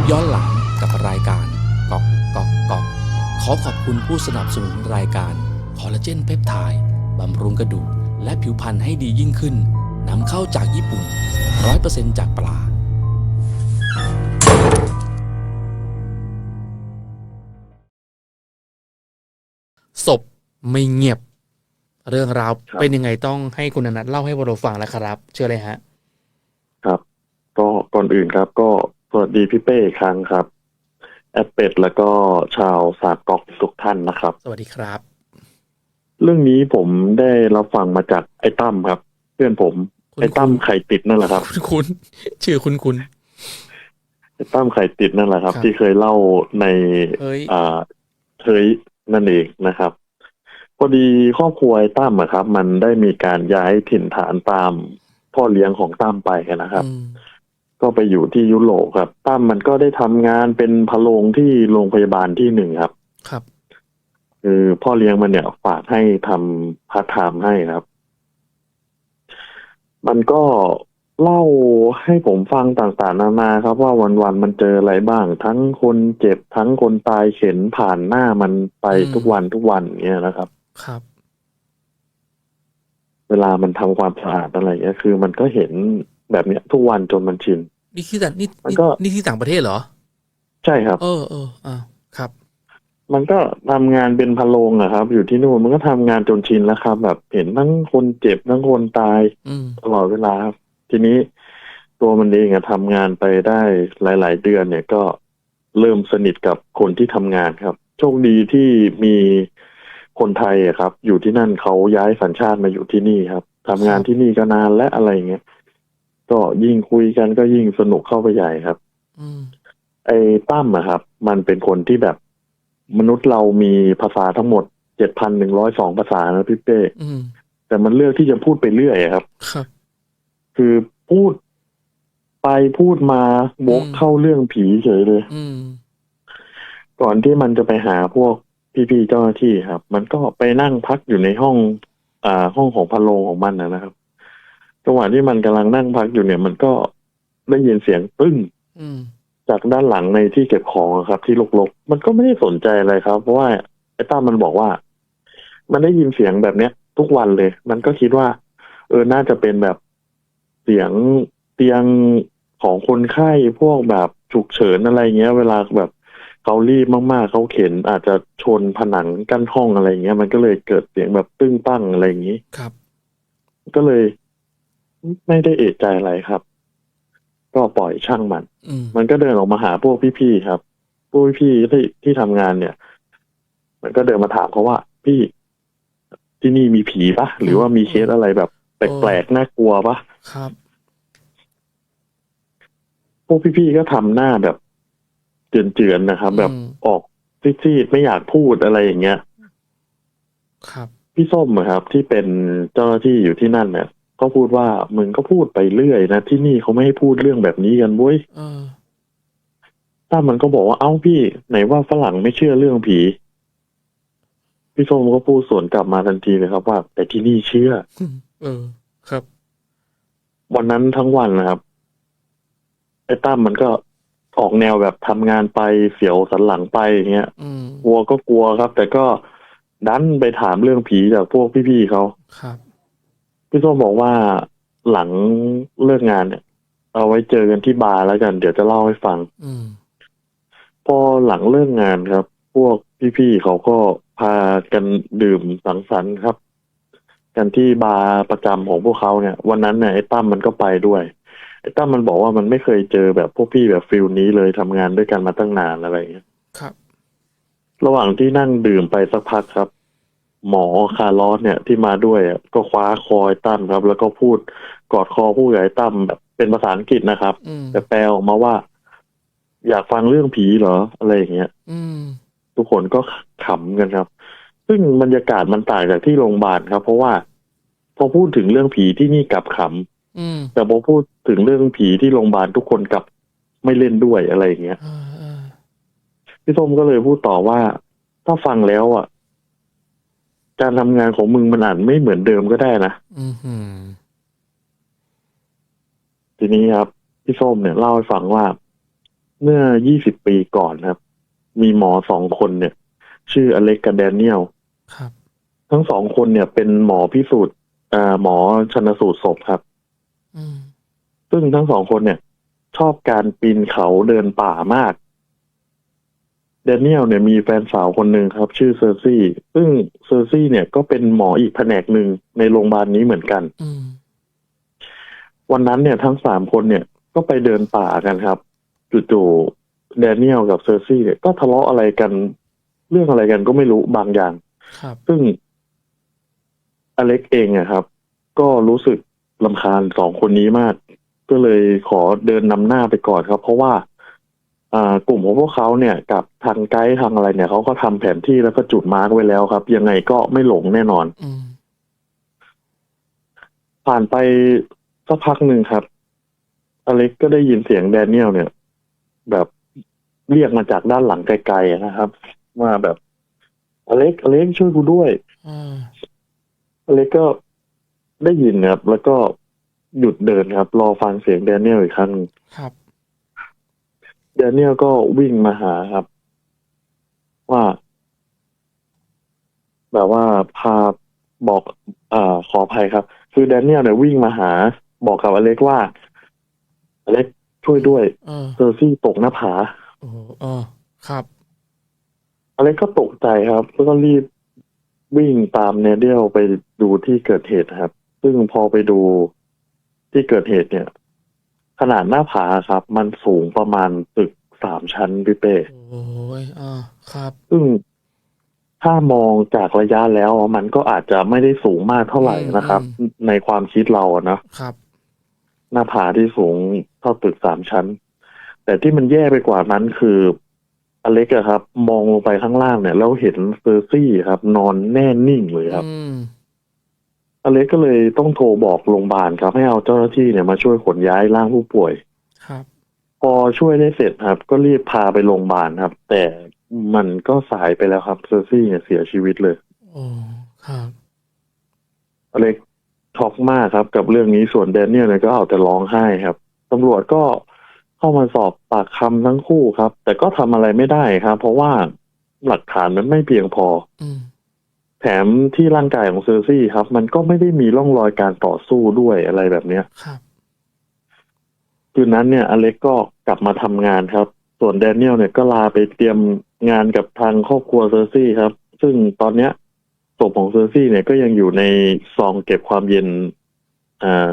ปย้อนหลังกับรายการก๊อกก๊อกก๊อกขอขอบคุณผู้สนับสนุนรายการคอลลาเจนเพปไทด์บำรุงกระดูกและผิวพรรณให้ดียิ่งขึ้นนำเข้าจากญี่ปุ่น 100%จากปลาศพไม่เงียบ เรื่องราวครับเป็นยังไงต้องให้คุณอนัทเล่าให้พวกเราฟังแล้วครับ เชื่อเลยฮะ ครับ ก็ก่อนอื่นครับก็ สวัสดีพี่เป้อีกครั้งครับ แอดเป็ดแล้วก็ชาวสากอกทุกท่านนะครับ สวัสดีครับ เรื่องนี้ผมได้รับฟังมาจากไอ้ตั้มครับ เพื่อนผม คุณ ไอ้ตั้มไข่ติดนั่นแหละครับ คุณคุณชื่อคุณคุณ ไอ้ตั้มไข่ติดนั่นแหละครับ ครับที่เคยเล่าในเฮ้ย อ่าเฮ้ยนั่นเองนะครับ พอดีครอบครัวไอ้ตั้มอะครับ มันได้มีการย้ายถิ่นฐานตามพ่อเลี้ยงของตั้มไปนะครับ อืม ก็ไปอยู่ที่ยุโรปครับตั้มมันก็ได้ทำงานเป็นพะโลงที่โรงพยาบาลที่หนึ่งครับ ครับคือพ่อเลี้ยงมันเนี่ยฝากให้ทำพาร์ทไทม์ให้ครับ มันก็เล่าให้ผมฟังต่างๆนานาครับ ว่าวันๆมันเจออะไรบ้าง ทั้งคนเจ็บทั้งคนตายเข็นผ่านหน้ามันไปอืมทุกวันทุกวันอย่างเงี้ยนะครับ ครับ เวลามันทำความสะอาดอะไรเงี้ยคือ มันก็เห็น แบบเนี้ย ทุกวันจนมันชินนี่ที่ต่างนี่มันนี่ก็นี่ที่ต่างประเทศเหรอ ใช่ครับ เออเอออ่าครับ มันก็ทำงานเป็นพะโลงอะครับ อยู่ที่นู่นมันก็ทำงานจนชินแล้วครับ แบบเห็นทั้งคนเจ็บทั้งคนตายอืมตลอดเวลาครับ ทีนี้ตัวมันเองอะทำงานไปได้หลาย ๆ เดือนเนี่ยก็เริ่มสนิทกับคนที่ทำงานครับ โชคดีที่มีคนไทยอะครับ อยู่ที่นั่นเขาย้ายสัญชาติมาอยู่ที่นี่ครับทำงานที่นี่ก็นานและอะไรเงี้ย ก็ยิ่งคุยกันก็ยิ่งสนุกเข้าไปใหญ่ครับ อืม ไอ้ตั้มอะครับ มันเป็นคนที่แบบมนุษย์เรามีภาษาทั้งหมดเจ็ดพันหนึ่งร้อยสองภาษานะพี่เป้อืม แต่มันเลือกที่จะพูดไปเรื่อยอะครับ ครับ คือพูดไปพูดมาบกอืม เข้าเรื่องผีเฉยเลย อืม ก่อนที่มันจะไปหาพวกพี่ๆเจ้าหน้าที่ครับ มันก็ไปนั่งพักอยู่ในห้อง อ่า ห้องของพะโลงของมันนะนะครับ จังหวะที่มันกำลังนั่งพักอยู่เนี่ยมันก็ได้ยินเสียงปึ้งอืมจากด้านหลังในที่เก็บของอะครับ ที่ลกๆ มันก็ไม่ได้สนใจอะไรครับ เพราะว่าไอ้ตั้มมันบอกว่า มันได้ยินเสียงแบบเนี้ย ทุกวันเลย มันก็คิดว่า เออน่าจะเป็นแบบเสียงเตียงของคนไข้พวกแบบฉุกเฉินอะไรเงี้ย เวลาแบบเขารีบมากๆเขาเข็นอาจจะชนผนังกั้นห้องอะไรเงี้ย มันก็เลยเกิดเสียงแบบตึ้งตั้งอะไรอย่างนี้ครับ ก็เลย ไม่ได้เอะใจอะไรครับ ก็ปล่อยช่างมัน อืมมันก็เดินออกมาหาพวกพี่ๆครับ พวกพี่ๆที่ที่ทำงานเนี่ย มันก็เดินมาถามเขาว่า พี่ที่นี่มีผีปะหรือว่ามีเคสอะไรแบบแปลกๆน่ากลัวปะครับ พวกพี่ๆก็ทำหน้าแบบเจือนๆนะครับ แบบอืม ออกซีดๆไม่อยากพูดอะไรอย่างเงี้ย ครับ พี่ส้มอะครับ ที่เป็นเจ้าหน้าที่อยู่ที่นั่นเนี่ย ก็พูดว่ามึงก็พูดไปเรื่อยนะที่นี่เขาไม่ให้พูดเรื่องแบบนี้กันเว้ยเออถ้ามันก็บอกว่าเอ้าพี่ ไหนว่าฝรั่งไม่เชื่อเรื่องผี พี่ส้มก็พูดสวนกลับมาทันทีเลยครับ ว่า แต่ที่นี่เชื่อ เออ ครับ วันนั้นทั้งวันนะครับไอ้ตั้มมันก็ออกแนวแบบทำงานไปเสียวสันหลังไปอย่างเงี้ยอืมกลัวก็กลัวครับ แต่ก็ดันไปถามเรื่องผีจากพวกพี่ๆเขาครับ พี่ส้มบอกว่าหลังเลิกงานเนี่ย เอาไว้เจอกันที่บาร์แล้วกัน เดี๋ยวจะเล่าให้ฟัง อืม พอหลังเลิกงานครับ พวกพี่ๆเขาก็พากันดื่มสังสรรค์ครับ กันที่บาร์ประจำของพวกเขาเนี่ย วันนั้นเนี่ยไอ้ตั้มมันก็ไปด้วยไอ้ตั้มมันบอกว่ามันไม่เคยเจอแบบพวกพี่แบบฟิลนี้เลยทำงานด้วยกันมาตั้งนานอะไรอย่างเงี้ย ครับ ระหว่างที่นั่งดื่มไปสักพักครับ หมอคาร์ลอสเนี่ยที่มาด้วยอะก็คว้าคอไอ้ตั้มครับ แล้วก็พูดกอดคอพูดกับไอ้ตั้มแบบเป็นภาษาอังกฤษนะครับอืมแต่แปลออกมาว่า อยากฟังเรื่องผีเหรออะไรอย่างเงี้ยอืมทุกคนก็ขำกันครับ ซึ่งบรรยากาศมันต่างจากที่โรงพยาบาลครับ เพราะว่าพอพูดถึงเรื่องผีที่นี่กลับขอืมำแต่พอพูดถึงเรื่องผีที่โรงพยาบาลทุกคนกลับไม่เล่นด้วยอะไรอย่างเงี้ยเออเออพี่ส้มก็เลยพูดต่อว่า ถ้าฟังแล้วอะ การทำงานของมึงมันอาจไม่เหมือนเดิมก็ได้นะอืมหืมทีนี้ครับ พี่ส้มเนี่ยเล่าให้ฟังว่า เมื่อ 20 ปีก่อนครับ มีหมอสองคนเนี่ย ชื่ออเล็กกับแดเนียลครับ ทั้งสองคนเนี่ย เป็นหมอพิสูจน์อ่าหมอชนสูตรศพครับ อืมซึ่งทั้งสองคนเนี่ย ชอบการปีนเขาเดินป่ามาก แดเนียลเนี่ยมีแฟนสาวคนหนึ่งครับ ชื่อเซอร์ซี่ ซึ่งเซอร์ซี่เนี่ยก็เป็นหมออีกแผนกหนึ่งในโรงพยาบาลนี้เหมือนกันอืมวันนั้นเนี่ยทั้งสามคนเนี่ยก็ไปเดินป่ากันครับจู่ๆแดเนียลกับเซอร์ซี่เนี่ยก็ทะเลาะอะไรกัน เรื่องอะไรกันก็ไม่รู้บางอย่างครับซึ่งอเล็กเองอะครับ ก็รู้สึกลำคาญสองคนนี้มาก ก็เลยขอเดินนำหน้าไปก่อนครับ เพราะว่าอ่า กลุ่มของพวกเขาเนี่ยกับทางไกด์ทางอะไรเนี่ยเขาก็ทำแผนที่แล้วก็จุดมาร์กไว้แล้วครับ ยังไงก็ไม่หลงแน่นอนอืมผ่านไปสักพักหนึ่งครับ อเล็กก็ได้ยินเสียงแดเนียลเนี่ย แบบเรียกมาจากด้านหลังไกลๆนะครับว่าแบบ อเล็กอเล็กช่วยกูด้วยอ่าอเล็กก็ได้ยินครับ แล้วก็หยุดเดินครับ รอฟังเสียงแดเนียลอีกครั้งหนึ่งครับ แดเนียลก็วิ่งมาหาครับ ว่า แบบว่าพาบอกอ่าขออภัยครับ คือแดเนียลเนี่ยวิ่งมาหา บอกกับอเล็กว่า อเล็กช่วยด้วยเออเซอร์ซี่ตกหน้าผาโอ้โหเออครับ อเล็กก็ตกใจครับ แล้วก็รีบวิ่งตามเนเดียลไปดูที่เกิดเหตุครับ ซึ่งพอไปดูที่เกิดเหตุเนี่ย ขนาดหน้าผาครับ มันสูงประมาณตึกสามชั้นพี่เป้โอ้ยอ่าครับซึ่งถ้ามองจากระยะแล้วอะมันก็อาจจะไม่ได้สูงมากเท่าไหร่นะครับ ในความคิดเราอะเนาะครับ หน้าผาที่สูงเท่าตึกสามชั้น แต่ที่มันแย่ไปกว่านั้นคืออเล็กอะครับ มองลงไปข้างล่างเนี่ยแล้วเห็นเซอร์ซี่ครับ นอนแน่นิ่งเลยครับ อืมอเล็กก็เลยต้องโทรบอกโรงพยาบาลครับให้เอาเจ้าหน้าที่เนี่ยมาช่วยขนย้ายร่างผู้ป่วย ครับ พอช่วยได้เสร็จครับ ก็รีบพาไปโรงพยาบาลครับ แต่มันก็สายไปแล้วครับเซอร์ซี่เนี่ยเสียชีวิตเลยโอ้ครับอเล็กช็อกมากครับ กับเรื่องนี้ส่วนแดเนียลเนี่ยก็เอาแต่ร้องไห้ครับตำรวจก็เข้ามาสอบปากคำทั้งคู่ครับ แต่ก็ทำอะไรไม่ได้ครับ เพราะว่าหลักฐานมันไม่เพียงพอ อืม แถมที่ร่างกายของเซอร์ซี่ครับ มันก็ไม่ได้มีร่องรอยการต่อสู้ด้วยอะไรแบบเนี้ยครับคืนนั้นเนี่ย อเล็กก็กลับมาทำงานครับ ส่วนแดเนียลเนี่ยก็ลาไปเตรียมงานกับทางครอบครัวเซอร์ซี่ครับ ซึ่งตอนเนี้ยศพของเซอร์ซี่เนี่ยก็ยังอยู่ในซองเก็บความเย็นอ่า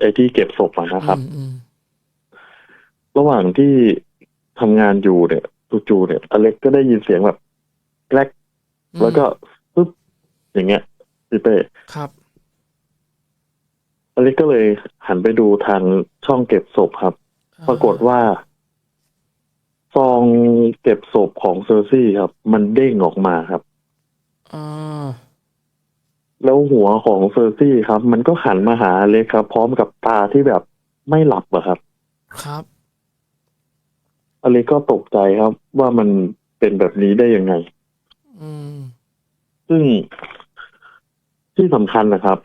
ไอ้ที่เก็บศพอะนะครับอืมอืมระหว่างที่ทำงานอยู่เนี่ยจู่ๆเนี่ย อเล็กก็ได้ยินเสียงแบบแกลกอืมแล้วก็ปึ๊บ อย่างเงี้ยพี่เป้ครับอเล็กก็เลยหันไปดูทางช่องเก็บศพครับ ปรากฏว่า ซองเก็บศพของเซอร์ซี่ครับ มันเด้งออกมาครับอ่าแล้วหัวของเซอร์ซี่ครับ มันก็หันมาหาอเล็กครับ พร้อมกับตาที่แบบไม่หลับอะครับ ครับ อเล็กก็ตกใจครับ ว่ามันเป็นแบบนี้ได้ยังไง อืม ซึ่ง ที่สำคัญนะครับ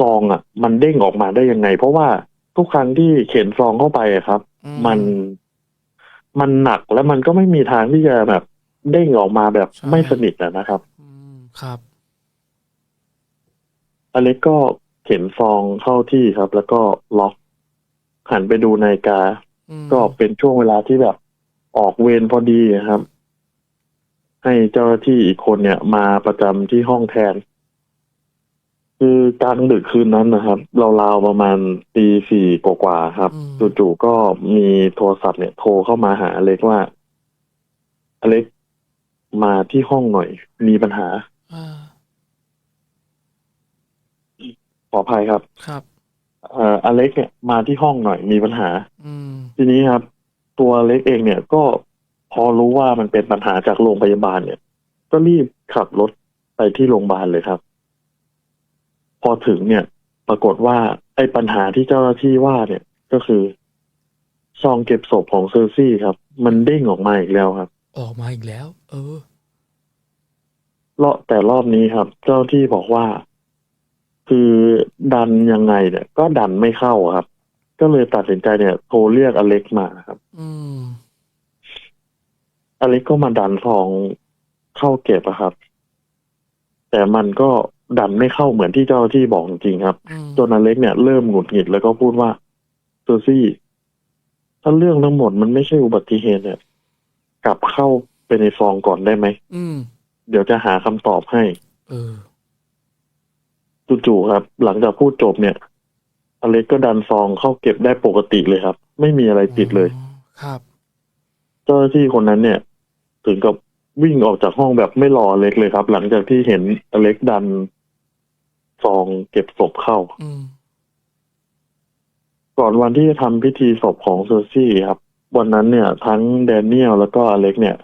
ซองอะ มันเด้งออกมาได้ยังไง เพราะว่าทุกครั้งที่เข็นซองเข้าไปอะครับอืมันมันหนักแล้วมันก็ไม่มีทางที่จะแบบ เด้งออกมาแบบไม่สนิทอะนะครับอืมครับอเล็กก็เข็นซองเข้าที่ครับ แล้วก็ล็อกหันไปดูนาฬิกาอืมก็เป็นช่วงเวลาที่แบบออกเวรพอดีครับ ให้เจ้าหน้าที่อีกคนเนี่ย มาประจำที่ห้องแทน คือกลางดึกคืนนั้นนะครับราวๆประมาณตีสี่กว่าๆครับจู่ๆก็มีโทรศัพท์เนี่ยโทรเข้ามาหาอเล็กว่า อเล็กมาที่ห้องหน่อย มีปัญหา อ่าขออภัยครับครับ เอ่ออเล็กเนี่ยมาที่ห้องหน่อยมีปัญหา อืม ทีนี้ครับ ตัวอเล็กเองเนี่ยก็พอรู้ว่ามันเป็นปัญหาจากโรงพยาบาลเนี่ย ก็รีบขับรถไปที่โรงพยาบาลเลยครับ พอถึงเนี่ย ปรากฏว่าไอ้ปัญหาที่เจ้าหน้าที่ว่าเนี่ยก็คือซองเก็บศพของเซอร์ซี่ครับ มันเด้งออกมาอีกแล้วครับ ออกมาอีกแล้ว เออรอบแต่รอบนี้ครับ เจ้าหน้าที่บอกว่า คือดันยังไงเนี่ย ก็ดันไม่เข้าอะครับ ก็เลยตัดสินใจเนี่ยโทรเรียกอเล็กมาครับ อืมอเล็กก็มาดันซองเข้าเก็บอะครับ แต่มันก็ ดันไม่เข้าเหมือนที่เจ้าหน้าที่บอกจริงๆครับอืมจนอเล็กเนี่ยเริ่มหงุดหงิดแล้วก็พูดว่าเซอร์ซี่ถ้าเรื่องทั้งหมดมันไม่ใช่อุบัติเหตุเนี่ย กลับเข้าไปในซองก่อนได้ไหมอืมเดี๋ยวจะหาคำตอบให้เออจู่ๆครับ หลังจากพูดจบเนี่ย อเล็กก็ดันซองเข้าเก็บได้ปกติเลยครับ ไม่มีอะไรติดเลยอ๋อครับ เจ้าหน้าที่คนนั้นเนี่ย ถึงกับวิ่งออกจากห้องแบบไม่รออเล็กเลยครับ หลังจากที่เห็นอเล็กดัน ซองเก็บศพเข้า อืม ก่อนวันที่จะทำพิธีศพของเซอร์ซี่ครับ วันนั้นเนี่ย ทั้งแดเนียลแล้วก็อเล็กเนี่ย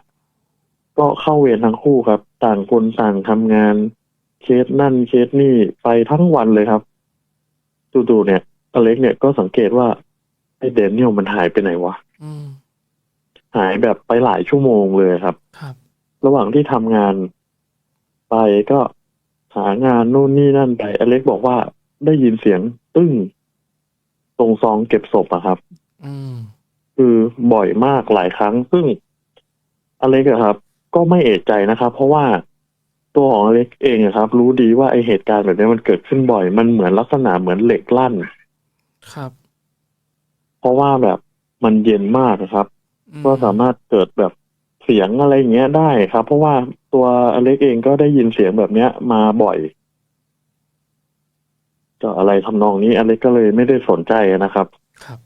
ก็เข้าเวรทั้งคู่ครับ ต่างคนต่างทำงาน เคสนั่นเคสนี่ไปทั้งวันเลยครับจู่ๆเนี่ย อเล็กเนี่ยก็สังเกตว่าไอ้แดเนียลมันหายไปไหนวะอืม หายแบบไปหลายชั่วโมงเลยครับ ครับ ระหว่างที่ทำงานไปก็หางานนู่นนี่นั่นไปอเล็กบอกว่าได้ยินเสียงตึ้งตรงซองเก็บศพอะครับอืมคือบ่อยมากหลายครั้ง ซึ่งอเล็กอะครับ ก็ไม่เอะใจนะครับ เพราะว่าตัวของอเล็กเองอะครับ รู้ดีว่าไอเหตุการณ์แบบนี้มันเกิดขึ้นบ่อย มันเหมือนลักษณะเหมือนเหล็กลั่น ครับ เพราะว่าแบบมันเย็นมากนะครับอืก็สามารถเกิดแบบ เสียงอะไรอย่างเงี้ยได้ครับ เพราะว่าตัวอเล็กเองก็ได้ยินเสียงแบบเนี้ย มาบ่อยก็อะไรทำนองนี้อเล็กก็เลยไม่ได้สนใจนะครับ ครับ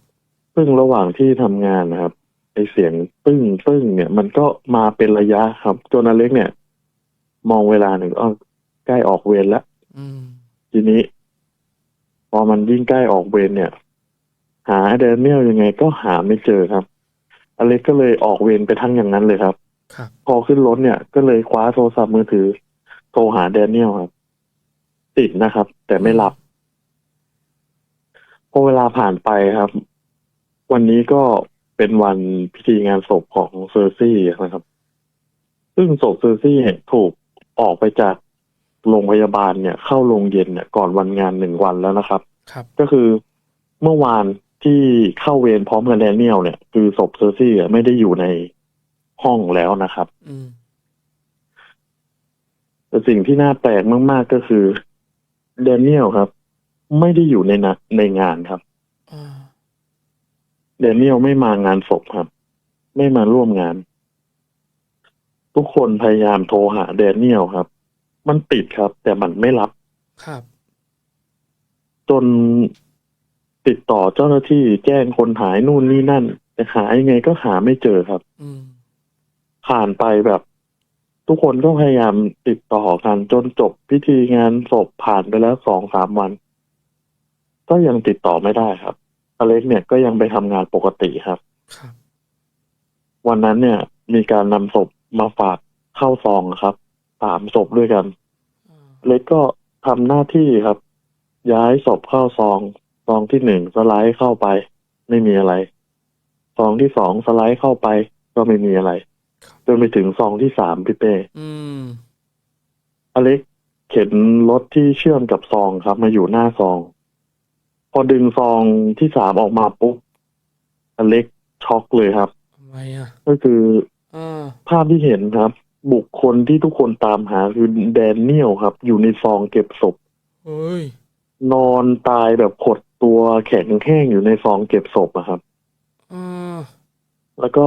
ซึ่งระหว่างที่ทำงานนะครับไอเสียงตึ้งตึ้งเนี่ย มันก็มาเป็นระยะครับ จนอเล็กเนี่ย มองเวลาหนึ่งอ้าวใกล้ออกเวรแล้วอืมทีนี้ พอมันยิ่งใกล้ออกเวรเนี่ย หาแดเนียลยังไงก็หาไม่เจอครับ อเล็กก็เลยออกเวรไปทั้งอย่างนั้นเลยครับ ครับ พอขึ้นรถเนี่ย ก็เลยคว้าโทรศัพท์มือถือ โทรหาแดเนียลครับ ติดนะครับ แต่ไม่รับพอเวลาผ่านไปครับ วันนี้ก็เป็นวันพิธีงานศพของเซอร์ซี่นะครับ ซึ่งศพเซอร์ซี่เนี่ยถูกออกไปจากโรงพยาบาลเนี่ย เข้าโรงเย็นเนี่ยก่อนวันงานหนึ่งวันแล้วนะครับ ครับ ก็คือเมื่อวาน ที่เข้าเวรพร้อมกับแดเนียลเนี่ย คือศพเซอร์ซี่อะไม่ได้อยู่ในห้องแล้วนะครับอืมแต่สิ่งที่น่าแปลกมาก ๆ ก็คือแดเนียลครับ ไม่ได้อยู่ในนะในงานครับอ่าแดเนียลไม่มางานศพครับ ไม่มาร่วมงาน ทุกคนพยายามโทรหาแดเนียลครับ มันติดครับ แต่มันไม่รับครับ จน ติดต่อเจ้าหน้าที่แจ้งคนหายนู่นนี่นั่น แต่หายังไงก็หาไม่เจอครับ อืม ผ่านไปแบบ ทุกคนก็พยายามติดต่อกันจนจบพิธีงานศพผ่านไปแล้วสองสามวัน ก็ยังติดต่อไม่ได้ครับ อเล็กเนี่ยก็ยังไปทำงานปกติครับ ครับ วันนั้นเนี่ย มีการนำศพมาฝากเข้าซองครับสามศพด้วยกัน อ่าเล็กก็ทำหน้าที่ครับ ย้ายศพเข้าซอง ซองที่หนึ่งสไลด์เข้าไป ไม่มีอะไรซองที่สองสไลด์เข้าไป ก็ไม่มีอะไรจนไปถึงซองที่สามพี่เป้อืมอเล็กเข็นรถที่เชื่อมกับซองครับ มาอยู่หน้าซอง พอดึงซองที่สามออกมาปุ๊บอเล็กช็อกเลยครับทำไมอะก็คืออ่าภาพที่เห็นครับ บุคคลที่ทุกคนตามหาคือแดเนียลครับ อยู่ในซองเก็บศพเฮ้ยนอนตายแบบขด ตัวแข็งแห้งอยู่ในซองเก็บศพอะครับอ่าแล้วก็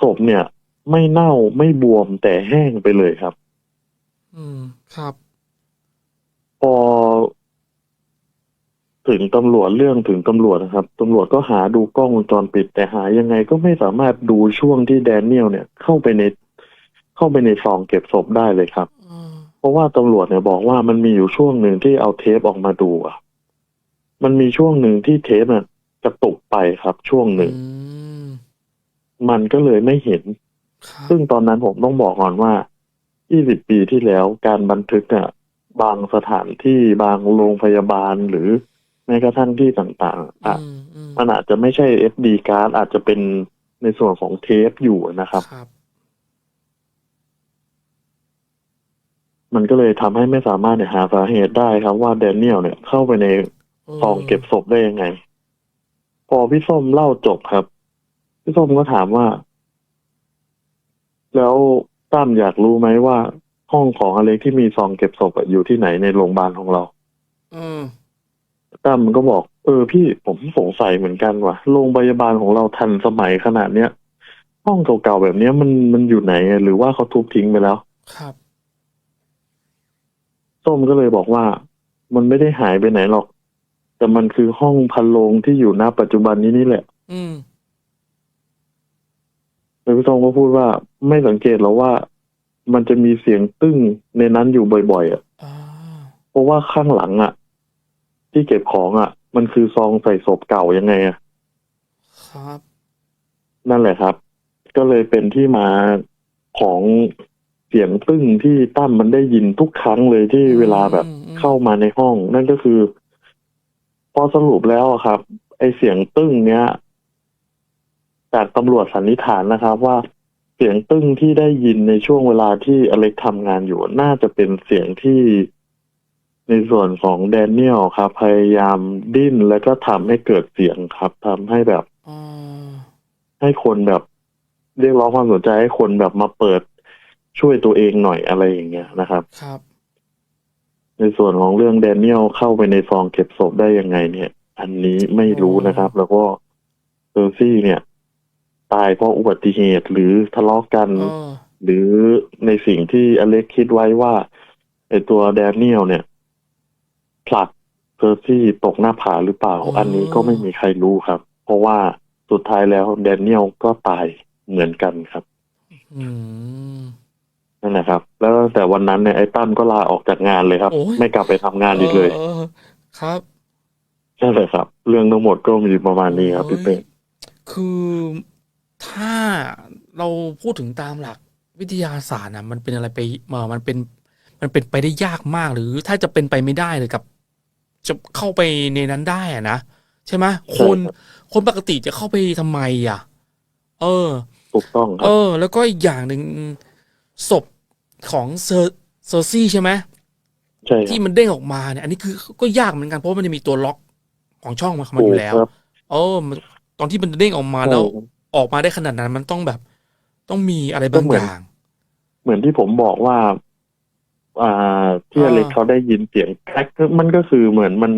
ศพเนี่ย ไม่เน่าไม่บวมแต่แห้งไปเลยครับ อืมครับ พอ ถึงตำรวจเรื่องถึงตำรวจนะครับตำรวจก็หาดูกล้องวงจรปิด แต่หายังไงก็ไม่สามารถดูช่วงที่แดเนียลเนี่ย เข้าไปใน เข้าไปในซองเก็บศพได้เลยครับอ่าเพราะว่าตำรวจเนี่ยบอกว่ามันมีอยู่ช่วงหนึ่งที่เอาเทปออกมาดูอะ มันมีช่วงหนึ่งที่เทปน่ะกระตุกไปครับ ช่วงหนึ่งอืมมันก็เลยไม่เห็นครับซึ่งตอนนั้นผมต้องบอกก่อนว่า 20 ปีที่แล้วการบันทึกอะบางสถานที่บางโรงพยาบาลหรือแม้กระทั่งที่ต่างๆอะอืมอืมมันอาจจะไม่ใช่ SD การ์ดอาจจะเป็นในส่วนของเทปอยู่นะครับครับมันก็เลยทำให้ไม่สามารถเนี่ยหาสาเหตุได้ครับว่าแดเนียลเนี่ยเข้าไปใน ซองเก็บศพได้ยังไง พอพี่ส้มเล่าจบครับ พี่ส้มก็ถามว่า แล้วตั้มอยากรู้ไหมว่า ห้องของอเล็กที่มีซองเก็บศพอะอยู่ที่ไหนในโรงพยาบาลของเราเออตั้มมันก็บอก เออพี่ผมสงสัยเหมือนกันว่ะโรงพยาบาลของเราทันสมัยขนาดเนี้ยห้องเก่าๆแบบเนี้ยมันมันอยู่ไหนอะหรือว่าเขาทุบทิ้งไปแล้ว ครับ ส้มก็เลยบอกว่า มันไม่ได้หายไปไหนหรอก แต่มันคือห้องพันโลงที่อยู่ณปัจจุบันนี้นี่แหละ อืมแล้วพี่ส้มก็พูดว่าไม่สังเกตหรอกว่า มันจะมีเสียงตึ้งในนั้นอยู่บ่อยๆอะอ่าเพราะว่าข้างหลังอะ ที่เก็บของอะ มันคือซองใส่ศพเก่ายังไงอะครับ นั่นแหละครับ ก็เลยเป็นที่มาของเสียงตึ้งที่ตั้มมันได้ยินทุกครั้งเลยที่เวลาแบบอืมอืม เข้ามาในห้อง นั่นก็คือ พอสรุปแล้วอะครับ ไอเสียงตึ้งเนี้ย จากตำรวจสันนิษฐานนะครับว่าเสียงตึ้งที่ได้ยินในช่วงเวลาที่อเล็กทำงานอยู่ น่าจะเป็นเสียงที่ในส่วนของแดเนียลครับ พยายามดิ้นแล้วก็ทำให้เกิดเสียงครับทำให้แบบอ่าให้คนแบบ เรียกร้องความสนใจให้คนแบบมาเปิดช่วยตัวเองหน่อยอะไรอย่างเงี้ยนะครับ ครับ ในส่วนของเรื่องแดเนียลเข้าไปในซองเก็บศพได้ยังไง เนี่ย อันนี้ไม่รู้นะครับ แล้วก็เซอร์ซี่เนี่ย ตายเพราะอุบัติเหตุหรือทะเลาะกันเออหรือในสิ่งที่อเล็กคิดไว้ว่าไอตัวแดเนียลเนี่ยผลักเซอร์ซี่ตกหน้าผาหรือเปล่า อันนี้ก็ไม่มีใครรู้ครับ เพราะว่าสุดท้ายแล้วแดเนียลก็ตายเหมือนกันครับ อืม นั่นแหละครับ แล้วตั้งแต่วันนั้นเนี่ยไอ้ตั้มก็ลาออกจากงานเลยครับ โอ้ย ไม่กลับไปทำงานอีกเลยออครับนั่นแหละครับ เรื่องทั้งหมดก็มีประมาณนี้ครับพี่เป้ คือถ้าเราพูดถึงตามหลักวิทยาศาสตร์นะมันเป็นอะไรไปเอ่อมันเป็นมันเป็นไปได้ยากมากหรือถ้าจะเป็นไปไม่ได้เลยกับ จะเข้าไปในนั้นได้อะนะใช่ไหมคนคนปกติจะเข้าไปทำไมอะ เออ ถูกต้องคเอรับอ แล้วก็อีกอย่างหนึ่งศพ ของเซอร์เซอร์ซี่ใช่ไหมใช่คที่รับมันเด้งออกมาเนี่ย อันนี้คือก็ยากเหมือนกันเพราะว่ามันจะมีตัวล็อกของช่องมันมันถูอกยู่แล้วครับเออมันตอนที่มันเด้งออกมาแล้ว ออกมาได้ขนาดนั้น มันต้องแบบ ต้องมีอะไรบางอย่าง เหมือนที่ผมบอกว่า อ่าที่อ่าอเล็กเขาได้ยินเสียงแครกมันก็คือเหมือนมัน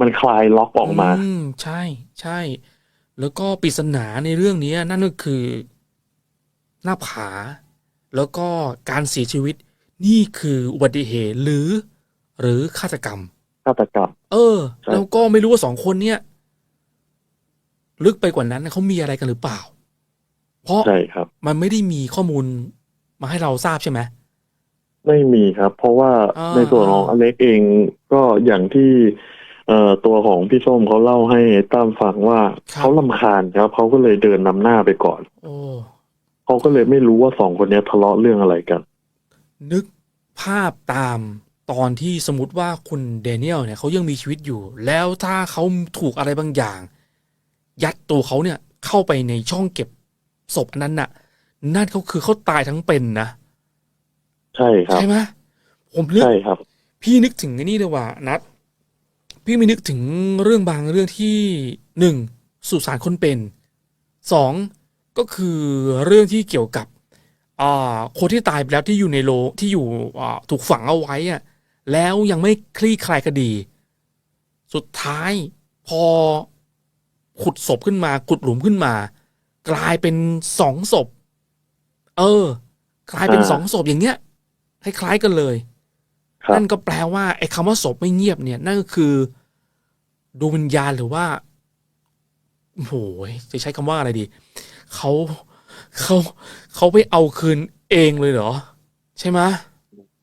มันคลายล็อกออกมา อืมใช่ใช่ แล้วก็ปริศนาในเรื่องนี้นั่นก็คือ หน้าผา แล้วก็การเสียชีวิตนี่คืออุบัติเหตุหรือ หรือฆาตกรรมฆาตกรรม เออใช่แล้วก็ไม่รู้ว่าสองคนเนี่ย ลึกไปกว่านั้นเขามีอะไรกันหรือเปล่า เพราะใช่ครับ มันไม่ได้มีข้อมูลมาให้เราทราบใช่ไหมไม่มีครับ เพราะว่าอ่าในส่วนของอเล็กเองก็อย่างที่เอ่อตัวของพี่ส้มเขาเล่าให้ตั้มฟังว่าเขาลำคาญครับเขาก็เลยเดินนำหน้าไปก่อนโอ้ เขาก็เลยไม่รู้ว่าสองคนเนี้ยทะเลาะเรื่องอะไรกัน นึกภาพตามตอนที่สมมติว่าคุณเดเนียลเนี่ยเขายังมีชีวิตอยู่ แล้วถ้าเขาถูกอะไรบางอย่าง ยัดตัวเขาเนี่ยเข้าไปในช่องเก็บศพอันนั้นน่ะ นั่นเขาคือเขาตายทั้งเป็นนะ ใช่ครับ ใช่ไหมผมนึกใช่ครับ พี่นึกถึงไอ้นี่เลยว่านัด พี่มีนึกถึงเรื่องบางเรื่องที่หนึ่งสุสานคนเป็นสอง ก็คือเรื่องที่เกี่ยวกับอ่าคนที่ตายไปแล้วที่อยู่ในโลที่อยู่อ่าถูกฝังเอาไว้อะแล้วยังไม่คลี่คลายคดี สุดท้ายพอขุดศพขึ้นมาขุดหลุมขึ้นมา กลายเป็นสองศพ เออ กลายเป็นอ่าสองศพอย่างเงี้ยคล้ายๆกันเลยครับนั่นก็แปลว่าไอ้คำว่าศพไม่เงียบเนี่ยนั่นก็คือดวงวิญญาณหรือว่า โอ้โหจะใช้คำว่าอะไรดีเขาเขาเขาไปเอาคืนเองเลยเหรอ ใช่ไหม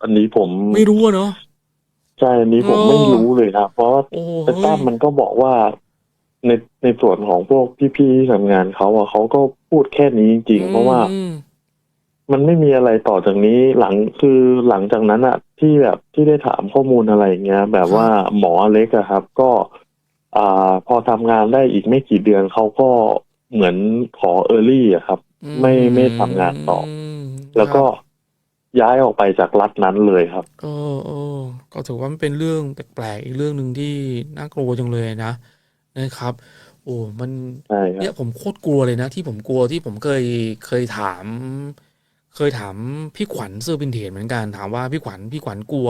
อันนี้ผมไม่รู้อะเนาะใช่อันนี้ผมเออไม่รู้เลยครับเพราะว่าโอ้แต่ตั้มมันก็บอกว่า ในในส่วนของพวกพี่ๆที่ทำงานเขาอะเขาก็พูดแค่นี้จริงๆเพราะว่าอืมมันไม่มีอะไรต่อจากนี้หลังคือหลังจากนั้นอะที่แบบที่ได้ถามข้อมูลอะไรอย่างเงี้ยแบบว่าหมอเล็กอะครับ ก็ อ่า พอทำงานได้อีกไม่กี่เดือนเขาก็เหมือนขอเออร์ลี่อะครับ ไม่ไม่ทำงานต่อมแล้วก็ครับย้ายออกไปจากรัฐนั้นเลยครับเออเออก็ถือว่ามันเป็นเรื่องแปลกๆอีกเรื่องหนึ่งที่น่ากลัวจังเลยนะนะครับ โอ้มันใช่ครับเนี่ยผมโคตรกลัวเลยนะ ที่ผมกลัวที่ผมเคยเคยถาม เคยถามพี่ขวัญเซอร์วินเทจเหมือนกันถามว่าพี่ขวัญพี่ขวัญกลัว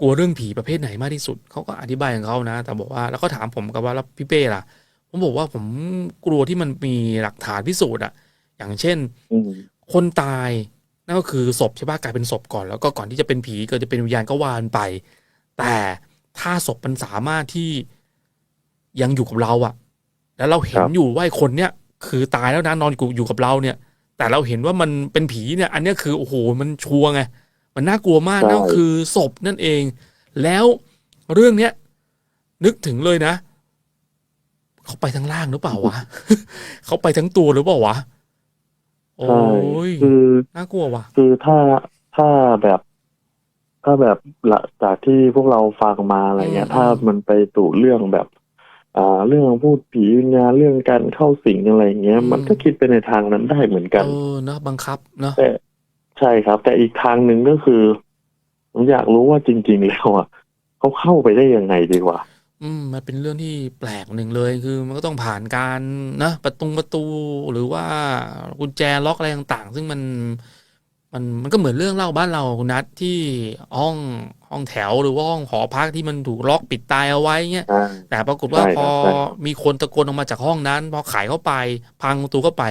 กลัวเรื่องผีประเภทไหนมากที่สุด เขาก็อธิบายของเขานะ แต่บอกว่าแล้วก็ถามผมกับว่าแล้วพี่เป้ล่ะ ผมบอกว่าผมกลัวที่มันมีหลักฐานพิสูจน์อะอย่างเช่นอืมคนตายนั่นก็คือศพใช่ปะกลายเป็นศพก่อน แล้วก็ก่อนที่จะเป็นผีเกิดจะเป็นวิญญาณก็วานไป แต่ถ้าศพมันสามารถที่ยังอยู่กับเราอะแล้วเราเห็นอยู่ว่าไอ้คนเนี้ยคือตายแล้วนะนอนอยู่อยู่กับเราเนี่ย แต่เราเห็นว่ามันเป็นผีเนี่ย อันเนี้ยคือโอ้โหมันชัวร์ไง มันน่ากลัวมากนั่นก็คือศพนั่นเอง แล้วเรื่องเนี้ยนึกถึงเลยนะ เขาไปทั้งล่างหรือเปล่าวะเขาไปทั้งตัวหรือเปล่าวะโอ้ใช่ยคือน่ากลัวว่ะคือถ้าถ้าแบบถ้าแบบหลังจากที่พวกเราฟังมาอะไรเงี้ยอืมถ้ามันไปตู่เรื่องแบบ อ่า เรื่องพูดผีวิญญาณเรื่องการเข้าสิงอะไรเงี้ย มันก็คิดไปในทางนั้นได้เหมือนกันเออเนอะบังคับเนอะแต่ ใช่ครับ แต่อีกทางหนึ่งก็คือ ผมอยากรู้ว่าจริง ๆ แล้วอะเขาเข้าไปได้ยังไงดีกว่า อืม มันเป็นเรื่องที่แปลกหนึ่งเลยคือมันก็ต้องผ่านการนะประตูประตูหรือว่ากุญแจล็อกอะไรต่างๆ ซึ่งมันมันมันก็เหมือนเรื่องเล่าบ้านเราคุณนัดที่ห้องห้องแถวหรือว่าห้องหอพักที่มันถูกล็อกปิดตายเอาไว้เงี้ยอ่าแต่ปรากฏว่าใช่พครัอบใช่ครับมีคนตะโกนออกมาจากห้องนั้น พอขายเข้าไป พังประตูเข้าไป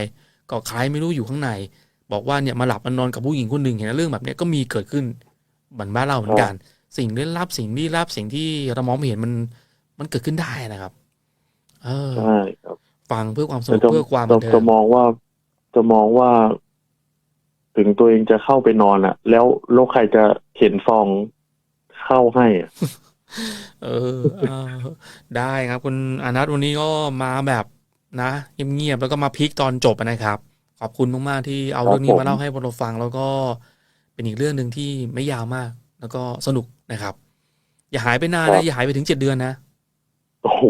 ก็ใครไม่รู้อยู่ข้างใน บอกว่าเนี่ยมาหลับมานอนกับผู้หญิงคนหนึ่งเห็นเรื่องแบบเนี้ยก็มีเกิดขึ้นเหมือนบ้านเราเหมือนกัน สิ่งเล่นลับสิ่งลี้ลับสิ่งที่เรามองไม่เห็นมัน มันเกิดขึ้นได้นะครับ เออใช่ครับฟังเพื่อความสแต่นุกจะเพื่อความบัจะนเทิจะงมองว่าจะมองว่า ถึงตัวเองจะเข้าไปนอนอะแล้วโลกใครจะเข็นฟองเข้าให้อะเออเออได้ครับ คุณอานัทวันนี้ก็มาแบบนะเงียบๆแล้วก็มาพีคตอนจบนะครับข อบคุณมาก ๆ ที่เอาเรื่องนี้มาเล่าให้พวกเราฟัง แล้วก็เป็นอีกเรื่องหนึ่งที่ไม่ยาวมาก แล้วก็สนุกนะครับ อย่าหายไปนานนะอย่าหายไปถึงเจ็ดเดือนนะโอ้โห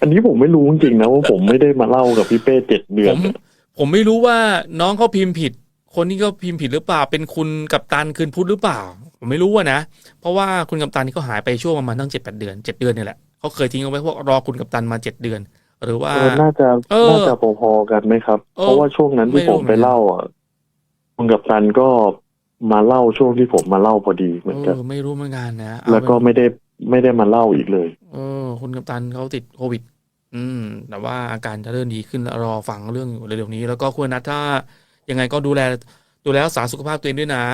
อันนี้ผมไม่รู้จริงๆนะว่าผมไม่ได้มาเล่ากับพี่เป้เจ็ดเดืผอนมผมไม่รู้ว่าน้องเขาพิมพ์ผิด คนนี้ก็พิมพ์ผิดหรือเปล่า เป็นคุณกัปตันคืนพุธหรือเปล่า ผมไม่รู้อะนะ เพราะว่าคุณกัปตันนี่เขาหายไปช่วงประมาณตั้งเจ็ดแปดเดือนเจ็ดเดือนเนี่ยแหละเขาเคยทิ้งเอาไว้พวกรอคุณกัปตันมาเจ็ดเดือน หรือว่าเออน่าจะเออน่าจะพอๆกันไหมครับเออเพราะว่าช่วงนั้นที่ไม่รู้ผมไปเล่าอะคุณกับตันก็มาเล่าช่วงที่ผมมาเล่าพอดีเหมือนเอกันอไม่รู้เหมือนกันนะเอาแล้วก็เป็นไม่ได้ไม่ได้มาเล่าอีกเลยเออคุณกัปตันเขาติดโควิด อืม แต่ว่าอาการจะเริ่มดีขึ้นแล้วรอฟังเรื่องเร็วๆนี้ แล้วก็ควรนะถ้ายังไงก็ดูแลดูแลรักษาสุขภาพตัวเองด้วยนะ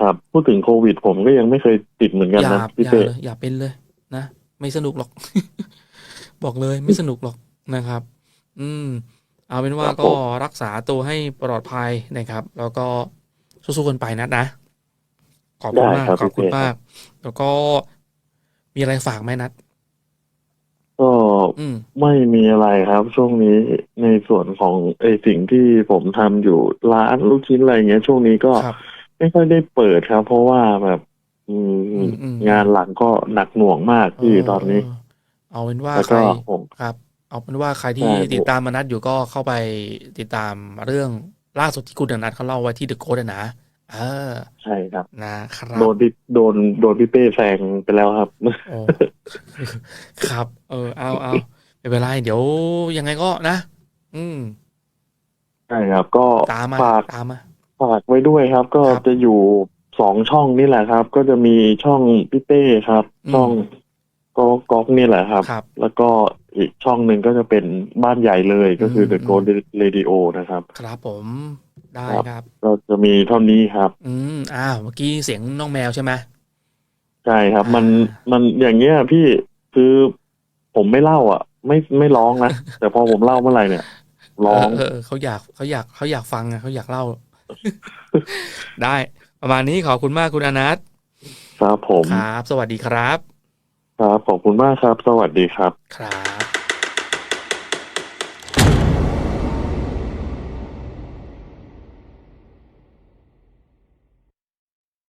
ครับพูดถึงโควิด ผมก็ยังไม่เคยติดเหมือนกันอย่านะพี่อย่าเป้เลยอย่าเป็นเลยนะไม่สนุกหรอก บอกเลยไม่สนุกหรอกนะครับ อืม เอาเป็นว่าก็รักษาตัวให้ปลอดภัยนะครับ แล้วก็สู้ๆกันไปนัดนะ ขอบคุณมากขอบคุณมาก แล้วก็มีอะไรฝากไหมนัดก็อืมไม่มีอะไรครับ ช่วงนี้ในส่วนของไอสิ่งที่ผมทำอยู่ร้านลูกชิ้นอะไรเงี้ย ช่วงนี้ก็ครับไม่ค่อยได้เปิดครับ เพราะว่าแบบอืมอืมอืมงานหลังก็หนักหน่วงมากที่ตอนนี้ เเอาเป็นว่าแล้วใครก็ผมครับ เอาเป็นว่าใครที่ใช่ติดตามมานัดอยู่ก็เข้าไปติดตามเรื่องล่าสุดที่คุณนัดเขาเล่าไว้ที่เดอะโกดนะเออใช่ครับนะครับโดนพี่โดนโดนพี่เป้แซงไปแล้วครับโอ้ครับ เออเอาเอาไม่เป็นไรเดี๋ยวยังไงก็นะ อืมใช่ครับ ก็ตามมาฝากตามมาฝากไว้ด้วยครับ ก็ครับจะอยู่สองช่องนี่แหละครับ ก็จะมีช่องพี่เป้ครับอืมช่อง ก็ก๊อกนี่แหละครับ ครับ แล้วก็อีกช่องหนึ่งก็จะเป็นบ้านใหญ่เลยก็คือม The Gold Radio นะครับ ครับผมได้ครับครับก็จะมีเท่านี้ครับ อืมอ้าวเมื่อกี้เสียงน้องแมวใช่ไหม ใช่ครับ มันอ่ามันอย่างเงี้ยพี่คือผมไม่เล่าอะ ไม่ไม่ร้องนะ แต่พอผมเล่าเมื่อไหร่เนี่ย ร้องเออเออเขาอยากเขาอยากเขาอยากฟังอะเขาอยากเล่า ได้ ประมาณนี้ขอบคุณมากคุณอนัทครับผม ครับ สวัสดีครับ ครับขอบคุณมากครับ สวัสดีครับครับ